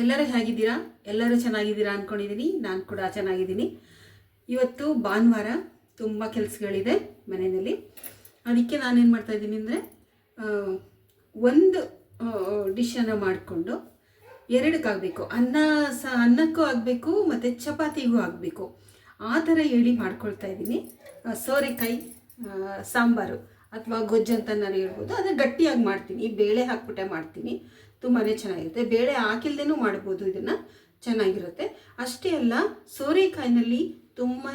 ಎಲ್ಲರೂ ಹೇಗಿದ್ದೀರಾ? ಎಲ್ಲರೂ ಚೆನ್ನಾಗಿದ್ದೀರಾ ಅಂದ್ಕೊಂಡಿದ್ದೀನಿ ನಾನು ಕೂಡ ಚೆನ್ನಾಗಿದ್ದೀನಿ. ಇವತ್ತು ಭಾನುವಾರ ತುಂಬ ಕೆಲಸಗಳಿದೆ ಮನೆಯಲ್ಲಿ. ಅದಕ್ಕೆ ನಾನೇನು ಮಾಡ್ತಾ ಇದ್ದೀನಿ ಅಂದರೆ ಒಂದು ಡಿಶನ್ನು ಮಾಡಿಕೊಂಡು ಎರಡಕ್ಕಾಗಬೇಕು. ಅನ್ನ ಸ, ಅನ್ನಕ್ಕೂ ಆಗಬೇಕು, ಮತ್ತು ಚಪಾತಿಗೂ ಆಗಬೇಕು. ಆ ಥರ ಹೇಳಿ ಮಾಡ್ಕೊಳ್ತಾ ಇದ್ದೀನಿ. ಸೋರೆಕಾಯಿ ಸಾಂಬಾರು, ಅಥವಾ ಗೊಜ್ಜು ಅಂತ ನಾನು ಹೇಳ್ಬೋದು. ಆದರೆ ಗಟ್ಟಿಯಾಗಿ ಮಾಡ್ತೀನಿ. ಬೇಳೆ ಹಾಕ್ಬಿಟ್ಟೆ ಮಾಡ್ತೀನಿ. ತುಂಬಾ ಚೆನ್ನಾಗಿರುತ್ತೆ. ಬೇಳೆ ಹಾಕಿಲ್ದೇನೂ ಮಾಡ್ಬೋದು ಇದನ್ನು. ಚೆನ್ನಾಗಿರುತ್ತೆ. ಅಷ್ಟೇ ಅಲ್ಲ, ಸೋರೆಕಾಯಿನಲ್ಲಿ ತುಂಬಾ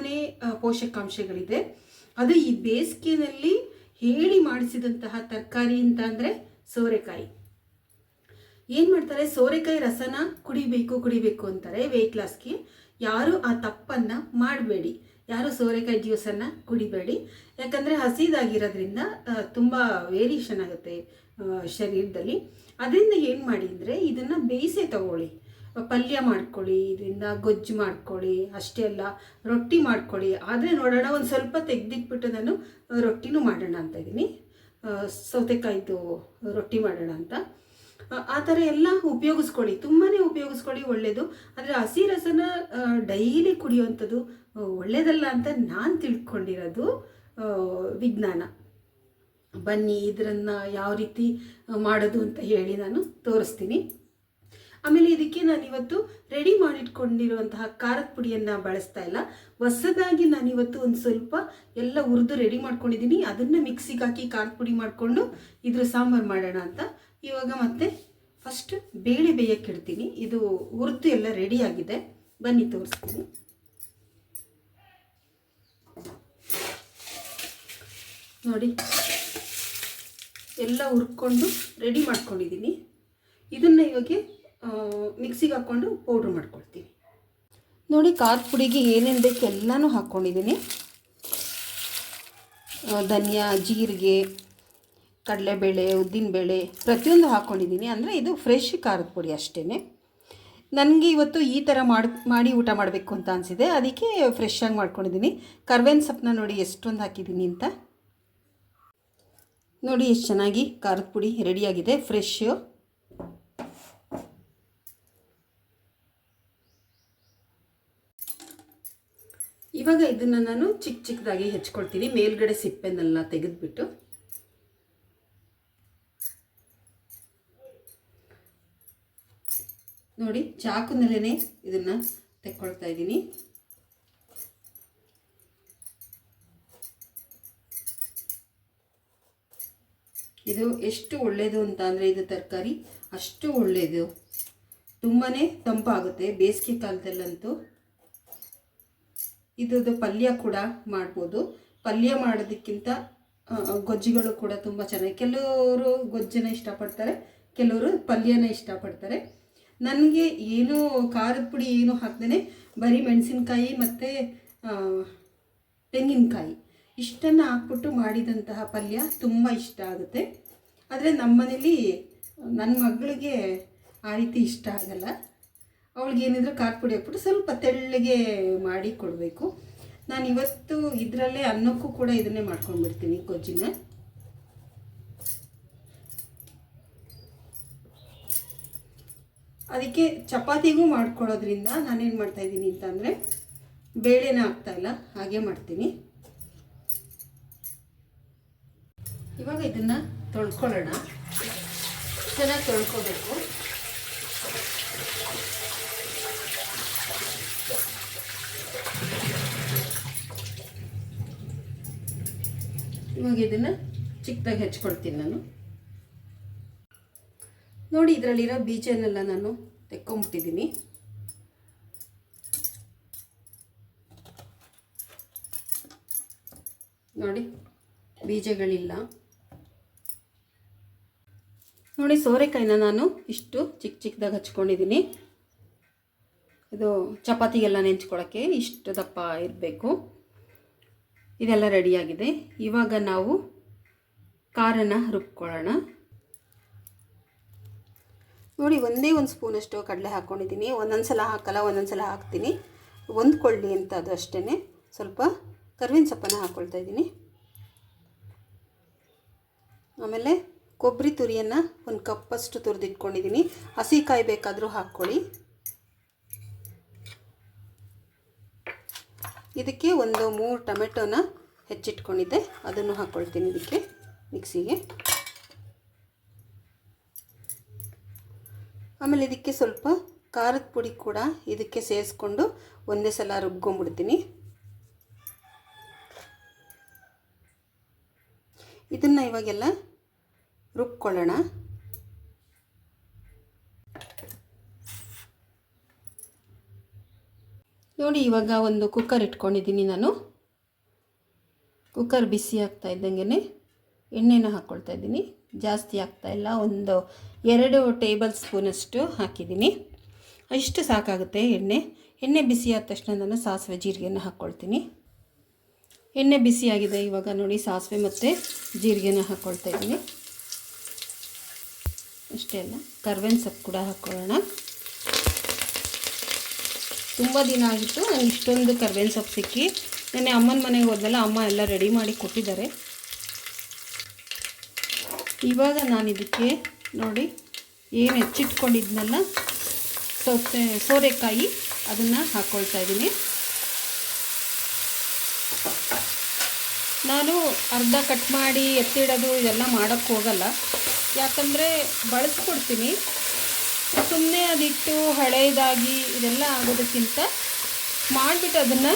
ಪೋಷಕಾಂಶಗಳಿದೆ. ಅದು ಈ ಬೇಸಿಗೆಯಲ್ಲಿ ಹೇಳಿ ಮಾಡಿಸಿದಂತಹ ತರಕಾರಿ ಅಂತ ಅಂದರೆ ಸೋರೆಕಾಯಿ. ಏನು ಮಾಡ್ತಾರೆ? ಸೋರೆಕಾಯಿ ರಸನ ಕುಡಿಬೇಕು ಕುಡಿಬೇಕು ಅಂತಾರೆ ವೆಯ್ಟ್ ಲಾಸ್ಗೆ ಯಾರು ಆ ತಪ್ಪನ್ನು ಮಾಡಬೇಡಿ. ಯಾರು ಸೋರೆಕಾಯಿ ಜ್ಯೂಸನ್ನು ಕುಡಿಬೇಡಿ. ಯಾಕಂದರೆ ಹಸಿದಾಗಿರೋದ್ರಿಂದ ತುಂಬ ವೇರಿಯೇಷನ್ ಆಗುತ್ತೆ. ಶರೀರದಲ್ಲಿ. ಅದರಿಂದ ಏನು ಮಾಡಿ ಅಂದರೆ ಇದನ್ನು ಬೇಯಿಸೇ ತಗೊಳ್ಳಿ. ಪಲ್ಯ ಮಾಡ್ಕೊಳ್ಳಿ, ಇದರಿಂದ ಗೊಜ್ಜು ಮಾಡ್ಕೊಳ್ಳಿ, ಅಷ್ಟೇ ಅಲ್ಲ, ರೊಟ್ಟಿ ಮಾಡ್ಕೊಳ್ಳಿ. ಆದರೆ ನೋಡೋಣ, ಒಂದು ಸ್ವಲ್ಪ ತೆಗೆದಿಟ್ಬಿಟ್ಟು ನಾನು ರೊಟ್ಟಿನೂ ಮಾಡೋಣ ಅಂತ ಇದ್ದೀನಿ. ಸೌತೆಕಾಯಿದು ರೊಟ್ಟಿ ಮಾಡೋಣ ಅಂತ. ಆ- ಥರ ಎಲ್ಲ ಉಪಯೋಗಿಸ್ಕೊಳ್ಳಿ. ತುಂಬಾ ಉಪಯೋಗಿಸ್ಕೊಳ್ಳಿ ಒಳ್ಳೆಯದು ಆದರೆ ಹಸಿ ರಸನ ಡೈಲಿ ಕುಡಿಯುವಂಥದ್ದು ಒಳ್ಳೆಯದಲ್ಲ ಅಂತ ನಾನು ತಿಳ್ಕೊಂಡಿರೋದು ವಿಜ್ಞಾನ. ಬನ್ನಿ ಇದನ್ನು ಯಾವ ರೀತಿ ಮಾಡೋದು ಅಂತ ಹೇಳಿ ನಾನು ತೋರಿಸ್ತೀನಿ. ಆಮೇಲೆ ಇದಕ್ಕೆ ನಾನು ಇವತ್ತು ರೆಡಿ ಮಾಡಿಟ್ಕೊಂಡಿರುವಂತಹ ಖಾರದ ಪುಡಿಯನ್ನು ಬಳಸ್ತಾ ಇಲ್ಲ. ಹೊಸದಾಗಿ ನಾನಿವತ್ತು ಒಂದು ಸ್ವಲ್ಪ ಎಲ್ಲ ಹುರಿದು ರೆಡಿ ಮಾಡ್ಕೊಂಡಿದ್ದೀನಿ ಅದನ್ನು ಮಿಕ್ಸಿಗೆ ಹಾಕಿ ಖಾರದ ಪುಡಿ ಮಾಡಿಕೊಂಡು ಇದ್ರ ಸಾಂಬಾರು ಮಾಡೋಣ ಅಂತ. ಇವಾಗ ಮತ್ತೆ ಫಸ್ಟ್ ಬೇಳೆ ಬೇಯಕ್ಕೆ ಇಡ್ತೀನಿ. ಇದು ಹುರಿದು ಎಲ್ಲ ರೆಡಿ ಆಗಿದೆ. ಬನ್ನಿ ತೋರಿಸ್ತೀನಿ. ನೋಡಿ. ಎಲ್ಲ ಹುರ್ಕೊಂಡು ರೆಡಿ ಮಾಡ್ಕೊಂಡಿದ್ದೀನಿ. ಇದನ್ನು ಇವಾಗ ಮಿಕ್ಸಿಗೆ ಹಾಕ್ಕೊಂಡು ಪೌಡ್ರ್ ಮಾಡ್ಕೊಳ್ತೀನಿ. ನೋಡಿ, ಖಾರದ ಪುಡಿಗೆ ಏನೇನು ಬೇಕು ಎಲ್ಲನೂ ಹಾಕ್ಕೊಂಡಿದ್ದೀನಿ ಧನಿಯಾ, ಜೀರಿಗೆ, ಕಡಲೆಬೇಳೆ, ಉದ್ದಿನಬೇಳೆ, ಪ್ರತಿಯೊಂದು ಹಾಕ್ಕೊಂಡಿದ್ದೀನಿ ಅಂದರೆ ಇದು ಫ್ರೆಶ್ ಖಾರದ ಪುಡಿ ಅಷ್ಟೇ ನನಗೆ ಇವತ್ತು ಈ ಥರ ಮಾಡಿ ಮಾಡಿ ಊಟ ಮಾಡಬೇಕು ಅಂತ ಅನಿಸಿದೆ. ಅದಕ್ಕೆ ಫ್ರೆಶ್ ಆಗಿ ಮಾಡ್ಕೊಂಡಿದ್ದೀನಿ. ಕರ್ಬೇವಿನ ಸೊಪ್ಪನ್ನ ನೋಡಿ ಎಷ್ಟೊಂದು ಹಾಕಿದ್ದೀನಿ ಅಂತ. ನೋಡಿ, ಎಷ್ಟು ಚೆನ್ನಾಗಿ ಖಾರದ ಪುಡಿ ರೆಡಿಯಾಗಿದೆ ಫ್ರೆಶ್ಶು ಇವಾಗ ಇದನ್ನು ನಾನು ಚಿಕ್ಕ ಚಿಕ್ಕದಾಗಿ ಹೆಚ್ಕೊಳ್ತೀನಿ. ಮೇಲ್ಗಡೆ ಸಿಪ್ಪೆನೆಲ್ಲ ತೆಗೆದುಬಿಟ್ಟು. ನೋಡಿ ಚಾಕುನಲ್ಲೇ ಇದನ್ನು ತೆಕ್ಕೊಳ್ತಾ ಇದ್ದೀನಿ. ಇದು ಎಷ್ಟು ಒಳ್ಳೆಯದು ಅಂತ ಅಂದರೆ ಇದು ತರಕಾರಿ ಅಷ್ಟು ಒಳ್ಳೆಯದು ತುಂಬಾ ತಂಪಾಗುತ್ತೆ ಬೇಸಿಗೆ ಕಾಲದಲ್ಲಂತೂ. ಇದ್ರದ್ದು ಪಲ್ಯ ಕೂಡ ಮಾಡ್ಬೋದು. ಪಲ್ಯ ಮಾಡೋದಕ್ಕಿಂತ ಗೊಜ್ಜುಗಳು ಕೂಡ ತುಂಬ ಚೆನ್ನಾಗಿ. ಕೆಲವರು ಗೊಜ್ಜನ್ನ ಇಷ್ಟಪಡ್ತಾರೆ, ಕೆಲವರು ಪಲ್ಯನ ಇಷ್ಟಪಡ್ತಾರೆ. ನನಗೆ ಏನು ಖಾರದ ಪುಡಿ ಏನು ಹಾಕ್ದೇ ಬರೀ ಮೆಣಸಿನ್ಕಾಯಿ ಮತ್ತು ತೆಂಗಿನಕಾಯಿ. ಇಷ್ಟನ್ನು ಹಾಕ್ಬಿಟ್ಟು ಮಾಡಿದಂತಹ ಪಲ್ಯ ತುಂಬ ಇಷ್ಟ ಆಗುತ್ತೆ. ಆದರೆ ನಮ್ಮನೇಲಿ ನನ್ನ ಮಗಳಿಗೆ ಆ ರೀತಿ ಇಷ್ಟ ಆಗಲ್ಲ. ಅವಳಿಗೆ ಏನಿದ್ರು ಪುಡಿ ಹಾಕ್ಬಿಟ್ಟು ಸ್ವಲ್ಪ ತೆಳ್ಳಗೆ ಮಾಡಿ ಕೊಡಬೇಕು. ನಾನು ಇವತ್ತು ಇದರಲ್ಲೇ ಅನ್ನಕ್ಕೂ ಕೂಡ ಇದನ್ನೇ ಮಾಡ್ಕೊಂಡ್ಬಿಡ್ತೀನಿ ಗೊಜ್ಜಿನ. ಅದಕ್ಕೆ ಚಪಾತಿಗೂ ಮಾಡ್ಕೊಳ್ಳೋದ್ರಿಂದ ನಾನೇನು ಮಾಡ್ತಾಯಿದ್ದೀನಿ ಅಂತಂದರೆ ಬೇಳೆನ ಹಾಕ್ತಾಯಿಲ್ಲ ಹಾಗೆ ಮಾಡ್ತೀನಿ. ಇವಾಗ ಇದನ್ನು ತೊಳ್ಕೊಳ್ಳೋಣ. ಚೆನ್ನಾಗಿ ತೊಳ್ಕೊಬೇಕು. ಇವಾಗ ಇದನ್ನು ಚಿಕ್ಕದಾಗಿ ಹೆಚ್ಕೊಳ್ತೀನಿ ನಾನು. ನೋಡಿ, ಇದರಲ್ಲಿರೋ ಬೀಜನೆಲ್ಲ ನಾನು ತೆಕ್ಕೊಂಬಿಟ್ಟಿದ್ದೀನಿ. ನೋಡಿ, ಬೀಜಗಳಿಲ್ಲ. ನೋಡಿ ಸೋರೆಕಾಯಿನ ನಾನು ಇಷ್ಟು ಚಿಕ್ಕ ಚಿಕ್ಕದಾಗಿ ಹಚ್ಕೊಂಡಿದ್ದೀನಿ ಇದು ಚಪಾತಿಗೆಲ್ಲ ನೆಂಚ್ಕೊಳ್ಳೋಕ್ಕೆ ಇಷ್ಟು ದಪ್ಪ ಇರಬೇಕು. ಇದೆಲ್ಲ ರೆಡಿಯಾಗಿದೆ. ಇವಾಗ ನಾವು ಖಾರನ ರುಬ್ಕೊಳ್ಳೋಣ. ನೋಡಿ ಒಂದೇ ಒಂದು ಸ್ಪೂನಷ್ಟು ಕಡಲೆ ಹಾಕ್ಕೊಂಡಿದ್ದೀನಿ ಒಂದೊಂದು ಸಲ ಹಾಕಲ್ಲ ಒಂದೊಂದು ಸಲ ಹಾಕ್ತೀನಿ. ಹೊಂದ್ಕೊಳ್ಳಿ ಅಂತ ಅದು ಅಷ್ಟೇ ಸ್ವಲ್ಪ ಕರ್ವಿನ ಸೊಪ್ಪನ್ನು ಹಾಕ್ಕೊಳ್ತಾ ಇದ್ದೀನಿ. ಆಮೇಲೆ ಕೊಬ್ಬರಿ ತುರಿಯನ್ನು ಒಂದು ಕಪ್ಪಷ್ಟು ತುರಿದಿಟ್ಕೊಂಡಿದ್ದೀನಿ ಹಸಿ ಕಾಯಿ ಬೇಕಾದರೂ ಹಾಕ್ಕೊಳ್ಳಿ. ಇದಕ್ಕೆ ಒಂದು ಮೂರು ಟೊಮೆಟೊನ ಹೆಚ್ಚಿಟ್ಕೊಂಡಿದ್ದೆ. ಅದನ್ನು ಹಾಕ್ಕೊಳ್ತೀನಿ ಇದಕ್ಕೆ, ಮಿಕ್ಸಿಗೆ. ಆಮೇಲೆ ಇದಕ್ಕೆ ಸ್ವಲ್ಪ ಖಾರದ ಪುಡಿ ಕೂಡ ಇದಕ್ಕೆ ಸೇರಿಸ್ಕೊಂಡು ಒಂದೇ ಸಲ ರುಬ್ಕೊಂಡ್ಬಿಡ್ತೀನಿ. ಇದನ್ನು ಇವಾಗೆಲ್ಲ ರುಬ್ಕೊಳ್ಳೋಣ. ನೋಡಿ, ಇವಾಗ ಒಂದು ಕುಕ್ಕರ್ ಇಟ್ಕೊಂಡಿದ್ದೀನಿ ನಾನು. ಕುಕ್ಕರ್ ಬಿಸಿ ಆಗ್ತಾ ಇದ್ದಂಗೆ ಎಣ್ಣೆನ ಹಾಕ್ಕೊಳ್ತಾ ಇದ್ದೀನಿ. ಜಾಸ್ತಿ ಆಗ್ತಾ ಇಲ್ಲ. ಒಂದು ಎರಡು ಟೇಬಲ್ ಸ್ಪೂನಷ್ಟು ಹಾಕಿದ್ದೀನಿ. ಅಷ್ಟು ಸಾಕಾಗುತ್ತೆ ಎಣ್ಣೆ. ಎಣ್ಣೆ ಬಿಸಿ ಆದ ತಕ್ಷಣ ನಾನು ಸಾಸಿವೆ ಜೀರಿಗೆನ ಹಾಕ್ಕೊಳ್ತೀನಿ ಎಣ್ಣೆ ಬಿಸಿಯಾಗಿದೆ ಇವಾಗ ನೋಡಿ, ಸಾಸಿವೆ ಮತ್ತು ಜೀರಿಗೆನ ಹಾಕ್ಕೊಳ್ತಾ ಇದ್ದೀನಿ. ಅಷ್ಟೇ ಅಲ್ಲ, ಕರ್ಬೇವಿನ ಸೊಪ್ಪು ಕೂಡ ಹಾಕ್ಕೊಳ್ಳೋಣ ತುಂಬ ದಿನ ಆಗಿತ್ತು ನನಗೆ ಇಷ್ಟೊಂದು ಕರ್ಬೇವಿನ ಸೊಪ್ಪು ಸಿಕ್ಕಿ. ನೆನ್ನೆ ಅಮ್ಮನ ಮನೆಗೆ ಹೋದ್ಮೇಲೆ ಅಮ್ಮ ಎಲ್ಲ ರೆಡಿ ಮಾಡಿ ಕೊಟ್ಟಿದ್ದಾರೆ. ಇವಾಗ ನಾನು ಇದಕ್ಕೆ ನೋಡಿ, ಏನು ಹೆಚ್ಚಿಟ್ಕೊಂಡಿದ್ನಲ್ಲ, ಸೊಪ್ಪೆ, ಸೋರೆಕಾಯಿ, ಅದನ್ನು ಹಾಕ್ಕೊಳ್ತಾ ಇದ್ದೀನಿ. ನಾನು ಅರ್ಧ ಕಟ್ ಮಾಡಿ ಎತ್ತಿಡೋದು ಇದೆಲ್ಲ ಮಾಡೋಕ್ಕೆ ಹೋಗಲ್ಲ. ಯಾಕಂದರೆ ಬಳಸ್ಕೊಡ್ತೀನಿ. ಸುಮ್ಮನೆ ಅದಿಟ್ಟು ಹಳೆಯದಾಗಿ ಇದೆಲ್ಲ ಆಗೋದಕ್ಕಿಂತ ಮಾಡಿಬಿಟ್ಟು ಅದನ್ನು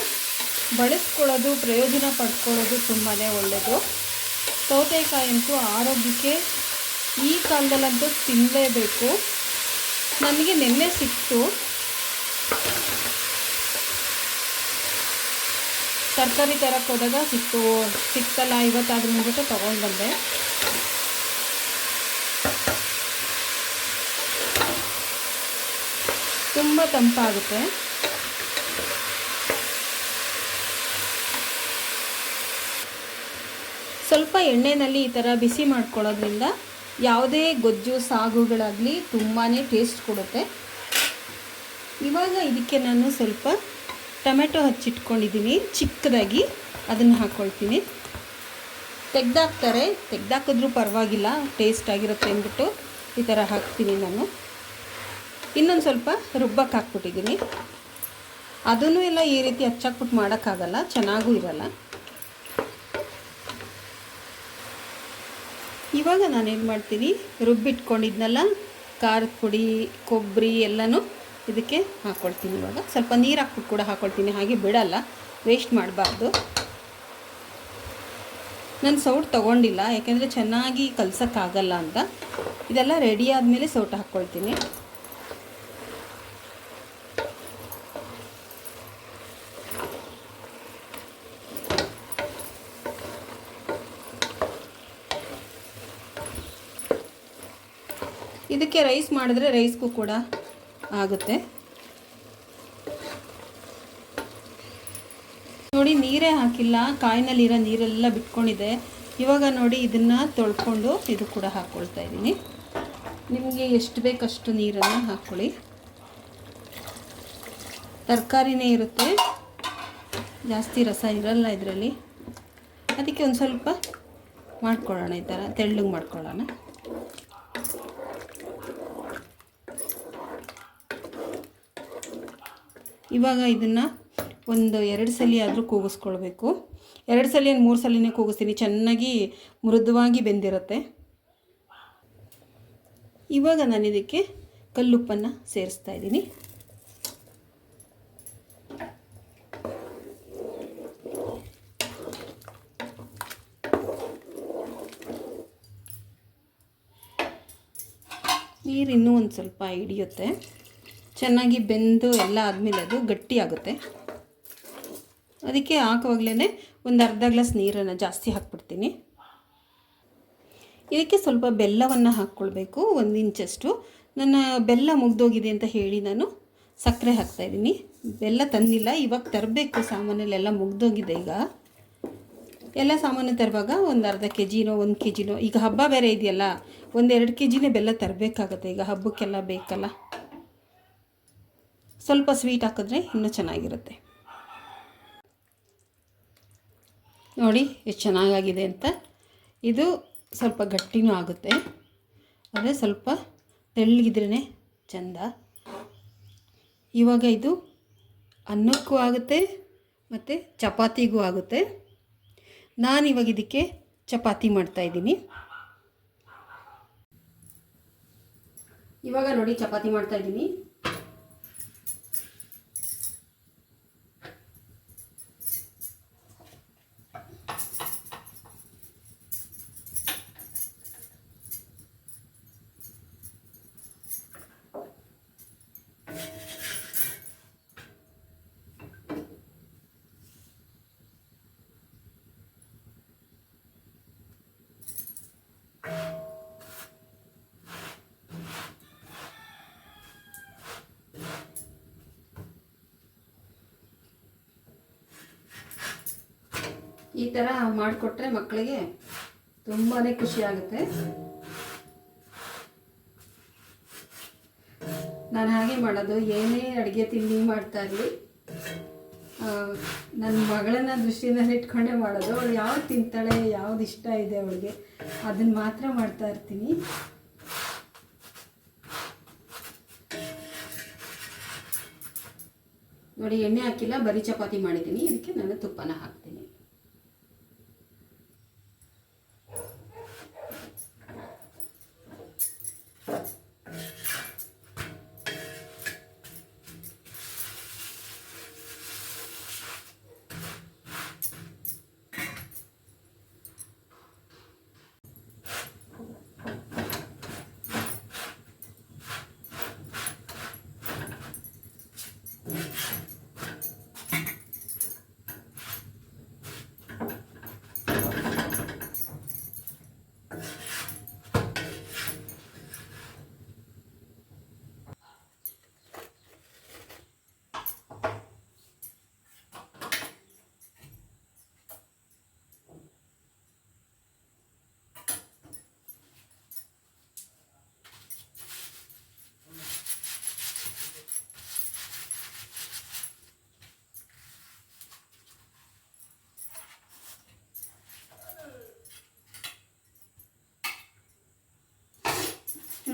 ಬಳಸ್ಕೊಳ್ಳೋದು, ಪ್ರಯೋಜನ ಪಡ್ಕೊಳ್ಳೋದು ತುಂಬಾ ಒಳ್ಳೆಯದು ಸೌತೆಕಾಯಂತೂ ಆರೋಗ್ಯಕ್ಕೆ ಈ ಕಾಲದಲ್ಲಂತೂ ತಿನ್ನಲೇಬೇಕು ನನಗೆ ನೆನ್ನೆ ಸಿಕ್ತು. ತರಕಾರಿ ತರಕ್ಕೆ ಹೋದಾಗ ಸಿಕ್ತು ಸಿಕ್ತಲ್ಲ, ಇವತ್ತಾದ್ರೂ ಅಂದ್ಬಿಟ್ಟು ತೊಗೊಂಡು ಬಂದೆ ತುಂಬ ತಂಪಾಗುತ್ತೆ. ಸ್ವಲ್ಪ ಎಣ್ಣೆಯಲ್ಲಿ ಈ ಥರ ಬಿಸಿ ಮಾಡ್ಕೊಳ್ಳೋದ್ರಿಂದ ಯಾವುದೇ ಗೊಜ್ಜು, ಸಾಗುಗಳಾಗಲಿ ತುಂಬಾ ಟೇಸ್ಟ್ ಕೊಡುತ್ತೆ. ಇವಾಗ ಇದಕ್ಕೆ ನಾನು ಸ್ವಲ್ಪ ಟೊಮೆಟೊ ಹಚ್ಚಿಟ್ಕೊಂಡಿದ್ದೀನಿ, ಚಿಕ್ಕದಾಗಿ ಅದನ್ನು ಹಾಕ್ಕೊಳ್ತೀನಿ ತೆಗ್ದಾಕ್ತಾರೆ, ತೆಗ್ದಾಕಿದ್ರೂ ಪರವಾಗಿಲ್ಲ ಟೇಸ್ಟ್ ಆಗಿರುತ್ತೆ ಅಂದ್ಬಿಟ್ಟು ಈ ಥರ ಹಾಕ್ತೀನಿ ನಾನು. ಇನ್ನೊಂದು ಸ್ವಲ್ಪ ರುಬ್ಬಕ್ಕೆ ಹಾಕ್ಬಿಟ್ಟಿದ್ದೀನಿ. ಅದನ್ನು ಎಲ್ಲ ಈ ರೀತಿ ಹಚ್ಚಾಕ್ಬಿಟ್ಟು ಮಾಡೋಕ್ಕಾಗಲ್ಲ, ಚೆನ್ನಾಗೂ ಇರಲ್ಲ. ಇವಾಗ ನಾನೇನು ಮಾಡ್ತೀನಿ, ರುಬ್ಬಿಟ್ಕೊಂಡಿದ್ನಲ್ಲ, ಖಾರದ ಪುಡಿ, ಕೊಬ್ಬರಿ ಎಲ್ಲನೂ ಇದಕ್ಕೆ ಹಾಕ್ಕೊಳ್ತೀನಿ ಇವಾಗ. ಸ್ವಲ್ಪ ನೀರು ಹಾಕ್ಬಿಟ್ಟು ಕೂಡ ಹಾಕ್ಕೊಳ್ತೀನಿ ಹಾಗೆ ಬಿಡಲ್ಲ ವೇಸ್ಟ್ ಮಾಡಬಾರ್ದು. ನಾನು ಸೌಟ್ ತೊಗೊಂಡಿಲ್ಲ, ಯಾಕೆಂದರೆ ಚೆನ್ನಾಗಿ ಕಲ್ಸೋಕ್ಕಾಗಲ್ಲ ಅಂತ. ಇದೆಲ್ಲ ರೆಡಿ ಆದಮೇಲೆ ಸೌಟ್ ಹಾಕ್ಕೊಳ್ತೀನಿ ಇದಕ್ಕೆ ರೈಸ್ ಮಾಡಿದ್ರೆ ರೈಸ್ಗೂ ಕೂಡ ಆಗುತ್ತೆ. ನೋಡಿ, ನೀರೇ ಹಾಕಿಲ್ಲ. ಕಾಯಿನಲ್ಲಿರೋ ನೀರೆಲ್ಲ ಬಿಟ್ಕೊಂಡಿದೆ. ಇವಾಗ ನೋಡಿ, ಇದನ್ನು ತೊಳ್ಕೊಂಡು ಇದು ಕೂಡ ಹಾಕ್ಕೊಳ್ತಾ ಇದ್ದೀನಿ. ನಿಮಗೆ ಎಷ್ಟು ಬೇಕಷ್ಟು ನೀರನ್ನು ಹಾಕ್ಕೊಳ್ಳಿ ತರಕಾರಿನೇ ಇರುತ್ತೆ. ಜಾಸ್ತಿ ರಸ ಇರಲ್ಲ ಇದರಲ್ಲಿ. ಅದಕ್ಕೆ ಒಂದು ಸ್ವಲ್ಪ ಮಾಡ್ಕೊಳ್ಳೋಣ ಈ ಥರ ತೆಳ್ಳಗೆ ಮಾಡ್ಕೊಳ್ಳೋಣ. ಇವಾಗ ಇದನ್ನು ಒಂದು ಎರಡು ಸಲ ಆದರೂ ಕೂಗಿಸ್ಕೊಳ್ಬೇಕು. ಎರಡು ಸಲ ಏನು ಮೂರು ಸಲನೇ ಕೂಗಿಸ್ತೀನಿ. ಚೆನ್ನಾಗಿ ಮೃದುವಾಗಿ ಬೆಂದಿರುತ್ತೆ. ಇವಾಗ ನಾನು ಇದಕ್ಕೆ ಕಲ್ಲುಪ್ಪನ್ನು ಸೇರಿಸ್ತಾ ಇದ್ದೀನಿ. ನೀರು ಇನ್ನೂ ಒಂದು ಸ್ವಲ್ಪ ಹಿಡಿಯುತ್ತೆ. ಚೆನ್ನಾಗಿ ಬೆಂದು ಎಲ್ಲ ಆದಮೇಲೆ ಅದು ಗಟ್ಟಿಯಾಗುತ್ತೆ ಅದಕ್ಕೆ ಹಾಕುವಾಗಲೇ ಒಂದು ಅರ್ಧ ಗ್ಲಾಸ್ ನೀರನ್ನು ಜಾಸ್ತಿ ಹಾಕ್ಬಿಡ್ತೀನಿ. ಇದಕ್ಕೆ ಸ್ವಲ್ಪ ಬೆಲ್ಲವನ್ನು ಹಾಕ್ಕೊಳ್ಬೇಕು, ಒಂದು ಇಂಚಷ್ಟು. ನನ್ನ ಬೆಲ್ಲ ಮುಗ್ದೋಗಿದೆ ಅಂತ ಹೇಳಿ ನಾನು ಸಕ್ಕರೆ ಹಾಕ್ತಾಯಿದ್ದೀನಿ ಬೆಲ್ಲ ತಂದಿಲ್ಲ, ಇವಾಗ ತರಬೇಕು ಸಾಮಾನಲ್ಲೆಲ್ಲ ಮುಗ್ದೋಗಿದೆ ಈಗ. ಎಲ್ಲ ಸಾಮಾನು ತರುವಾಗ ಒಂದು ಅರ್ಧ ಕೆ ಜಿನೋ ಒಂದು ಕೆ ಜಿನೋ ಈಗ ಹಬ್ಬ ಬೇರೆ ಇದೆಯಲ್ಲ, ಒಂದು ಎರಡು ಕೆ ಜಿನೇ ಬೆಲ್ಲ ತರಬೇಕಾಗತ್ತೆ, ಈಗ ಹಬ್ಬಕ್ಕೆಲ್ಲ ಬೇಕಲ್ಲ. ಸ್ವಲ್ಪ ಸ್ವೀಟ್ ಹಾಕಿದ್ರೆ ಇನ್ನೂ ಚೆನ್ನಾಗಿರುತ್ತೆ. ನೋಡಿ ಎಷ್ಟು ಚೆನ್ನಾಗಾಗಿದೆ ಅಂತ. ಇದು ಸ್ವಲ್ಪ ಗಟ್ಟಿನೂ ಆಗುತ್ತೆ. ಆದರೆ ಸ್ವಲ್ಪ ತೆಳ್ಳಗಿದ್ರೇ ಚೆಂದ. ಇವಾಗ ಇದು ಅನ್ನಕ್ಕೂ ಆಗುತ್ತೆ ಮತ್ತು ಚಪಾತಿಗೂ ಆಗುತ್ತೆ. ನಾನು ಇವಾಗ ಇದಕ್ಕೆ ಚಪಾತಿ ಮಾಡ್ತಾಯಿದ್ದೀನಿ ಇವಾಗ ನೋಡಿ, ಚಪಾತಿ ಮಾಡ್ತಾಯಿದ್ದೀನಿ ಈ ಥರ ಮಾಡಿಕೊಟ್ರೆ ಮಕ್ಕಳಿಗೆ ತುಂಬಾ ಖುಷಿ ಆಗುತ್ತೆ. ನಾನು ಹಾಗೆ ಮಾಡೋದು, ಏನೇ ಅಡುಗೆ ತಿಂಡಿ ಮಾಡ್ತಾ ಇರಲಿ ನನ್ನ ಮಗಳನ್ನ ದೃಷ್ಟಿನಲ್ಲಿ ಇಟ್ಕೊಂಡೇ ಮಾಡೋದು, ಅವಳು ಯಾವ್ದು ತಿಂತಾಳೆ, ಯಾವ್ದು ಇಷ್ಟ ಇದೆ ಅವಳಿಗೆ ಅದನ್ನು ಮಾತ್ರ ಮಾಡ್ತಾ ಇರ್ತೀನಿ. ನೋಡಿ, ಎಣ್ಣೆ ಹಾಕಿಲ್ಲ, ಬರೀ ಚಪಾತಿ ಮಾಡಿದ್ದೀನಿ, ಇದಕ್ಕೆ ನಾನು ತುಪ್ಪನ ಹಾಕ್ತೀನಿ.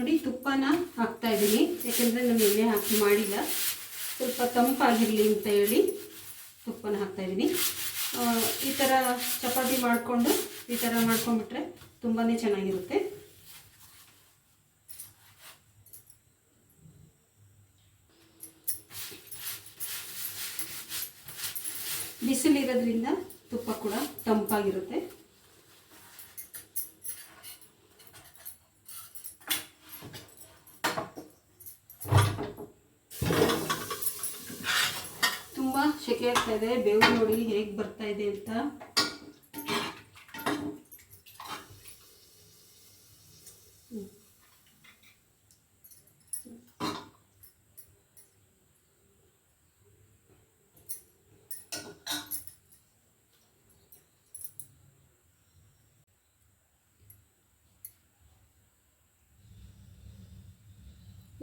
ನೋಡಿ, ತುಪ್ಪನ ಹಾಕ್ತಾ ಇದ್ದೀನಿ. ಯಾಕೆಂದರೆ ನಾನು ಎಣ್ಣೆ ಹಾಕಿ ಮಾಡಿಲ್ಲ. ಸ್ವಲ್ಪ ತಂಪಾಗಿರಲಿ ಅಂತ ಹೇಳಿ ತುಪ್ಪನ ಹಾಕ್ತಾ ಇದ್ದೀನಿ. ಈ ಥರ ಚಪಾತಿ ಮಾಡಿಕೊಂಡು, ಈ ಥರ ಮಾಡ್ಕೊಂಡ್ಬಿಟ್ರೆ ತುಂಬಾ ಚೆನ್ನಾಗಿರುತ್ತೆ. ಬಿಸಿಲಿರೋದ್ರಿಂದ ತುಪ್ಪ ಕೂಡ ತಂಪಾಗಿರುತ್ತೆ. ಆಗ್ತಾ ಇದೆ. ಬೇವು ನೋಡಿ ಹೇಗೆ ಬರ್ತಾ ಇದೆ ಅಂತ.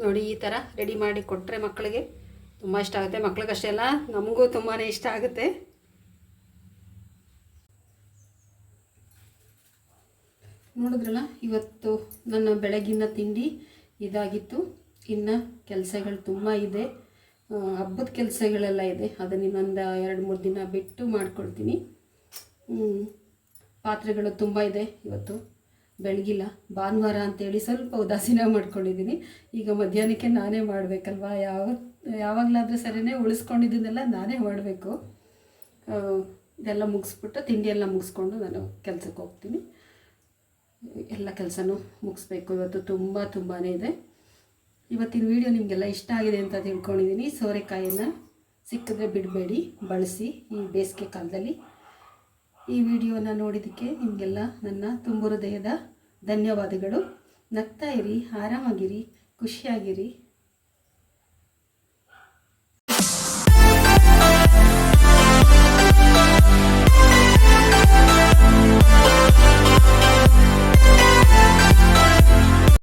ನೋಡಿ ಈ ಥರ ರೆಡಿ ಮಾಡಿ ಕೊಟ್ಟರೆ ಮಕ್ಕಳಿಗೆ. ತುಂಬ ಇಷ್ಟ ಆಗುತ್ತೆ ಮಕ್ಳಿಗಷ್ಟೇ ಅಲ್ಲ ನಮಗೂ ತುಂಬಾ ಇಷ್ಟ ಆಗುತ್ತೆ. ನೋಡಿದ್ರಲ್ಲ, ಇವತ್ತು ನನ್ನ ಬೆಳಗಿನ ತಿಂಡಿ ಇದಾಗಿತ್ತು. ಇನ್ನು ಕೆಲಸಗಳು ತುಂಬ ಇದೆ. ಹಬ್ಬದ ಕೆಲಸಗಳೆಲ್ಲ ಇದೆ. ಅದನ್ನ ಇನ್ನೊಂದು ಎರಡು, ಮೂರು ದಿನ ಬಿಟ್ಟು ಮಾಡ್ಕೊಳ್ತೀನಿ ಪಾತ್ರೆಗಳು ತುಂಬ ಇದೆ ಇವತ್ತು. ಬೆಳಗಿಲ್ಲ. ಭಾನುವಾರ ಅಂತೇಳಿ ಸ್ವಲ್ಪ ಉದಾಸೀನ ಮಾಡ್ಕೊಂಡಿದ್ದೀನಿ. ಈಗ ಮಧ್ಯಾಹ್ನಕ್ಕೆ ನಾನೇ ಮಾಡಬೇಕಲ್ವಾ? ಯಾವ, ಯಾವಾಗಲಾದರೂ ಸರಿನೇ ಉಳಿಸ್ಕೊಂಡಿದ್ದನ್ನೆಲ್ಲ ನಾನೇ ಮಾಡಬೇಕು. ಇದೆಲ್ಲ ಮುಗಿಸ್ಬಿಟ್ಟು ತಿಂಡಿ ಎಲ್ಲ ಮುಗಿಸ್ಕೊಂಡು ನಾನು ಕೆಲಸಕ್ಕೆ ಹೋಗ್ತೀನಿ. ಎಲ್ಲ ಕೆಲಸನೂ ಮುಗಿಸ್ಬೇಕು. ಇವತ್ತು ತುಂಬ ತುಂಬಾ ಇದೆ. ಇವತ್ತಿನ ವಿಡಿಯೋ ನಿಮಗೆಲ್ಲ ಇಷ್ಟ ಆಗಿದೆ ಅಂತ ತಿಳ್ಕೊಂಡಿದ್ದೀನಿ. ಸೋರೆಕಾಯಿನ ಸಿಕ್ಕಿದ್ರೆ ಬಿಡಬೇಡಿ. ಬಳಸಿ ಈ ಬೇಸಿಗೆ ಕಾಲದಲ್ಲಿ ಈ ವಿಡಿಯೋನ ನೋಡಿದ್ದಕ್ಕೆ ನಿಮಗೆಲ್ಲ ನನ್ನ ತುಂಬು ಹೃದಯದ ಧನ್ಯವಾದಗಳು. ನಗ್ತಾ ಇರಿ ಆರಾಮಾಗಿರಿ ಖುಷಿಯಾಗಿರಿ.